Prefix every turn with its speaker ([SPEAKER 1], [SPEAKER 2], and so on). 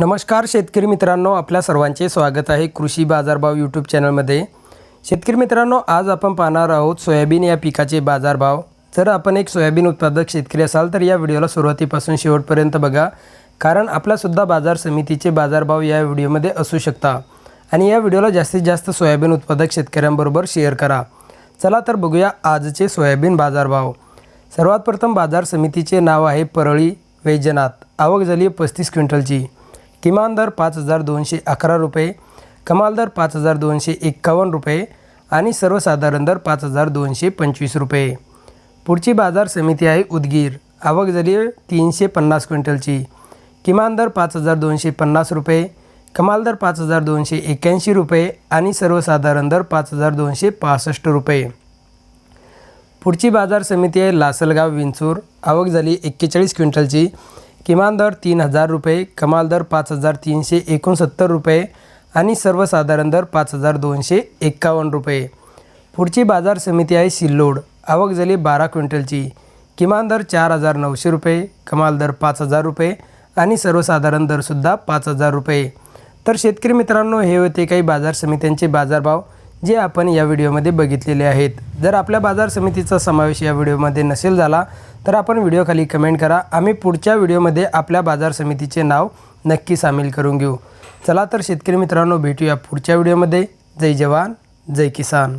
[SPEAKER 1] नमस्कार शेतकरी मित्रांनो आपल्या सर्वांचे स्वागत आहे कृषी बाजारभाव यूट्यूब चॅनलमध्ये. शेतकरी मित्रांनो आज आपण पाहणार आहोत सोयाबीन या पिकाचे बाजारभाव. जर आपण एक सोयाबीन उत्पादक शेतकरी असाल तर या व्हिडिओला सुरुवातीपासून शेवटपर्यंत बघा. कारण आपल्यासुद्धा बाजार समितीचे बाजारभाव या व्हिडिओमध्ये असू शकता. आणि या व्हिडिओला जास्तीत जास्त सोयाबीन उत्पादक शेतकऱ्यांबरोबर शेअर करा. चला तर बघूया आजचे सोयाबीन बाजारभाव. सर्वात प्रथम बाजार समितीचे नाव आहे परळी वैजनाथ. आवक झाली आहे पस्तीस क्विंटलची. किमान दर पाच हजार दोनशे अकरा रुपये कमाल दर पाच हजार दोनशे एक्कावन्न रुपये आणि सर्वसाधारण दर पाच हजार दोनशे पंचवीस रुपये. पुढची बाजार समिती आहे उदगीर. आवक झाली तीनशे पन्नास क्विंटलची. किमान दर पाच हजार दोनशे पन्नास रुपये कमाल दर पाच हजार दोनशे एक्याऐंशी रुपये आणि सर्वसाधारण दर पाच हजार दोनशे पासष्ट रुपये. पुढची बाजार समिती आहे लासलगाव विंचूर. आवक झाली एक्केचाळीस क्विंटलची. किमान दर तीन हजार रुपये कमाल दर पाच हजार तीनशे एकोणसत्तर रुपये आणि सर्वसाधारण दर पाच हजार दोनशे एक्कावन्न रुपये. पुढची बाजार समिती आहे सिल्लोड. आवक झाली बारा क्विंटलची. किमान दर चार हजार नऊशे रुपये कमाल दर पाच हजार रुपये आणि सर्वसाधारण दरसुद्धा पाच हजार रुपये. तर शेतकरी मित्रांनो हे होते काही बाजार समित्यांचे बाजारभाव. जे आपण या व्हिडिओमध्ये बघितलेले आहेत. जर आपल्या बाजार समितीचा समावेश या व्हिडिओमध्ये नसेल झाला तर आपण व्हिडिओखाली कमेंट करा. आम्ही पुढच्या व्हिडिओमध्ये आपल्या बाजार समितीचे नाव नक्की सामील करून घेऊ. चला तर शेतकरी मित्रांनो भेटूया पुढच्या व्हिडिओमध्ये. जय जवान जय किसान.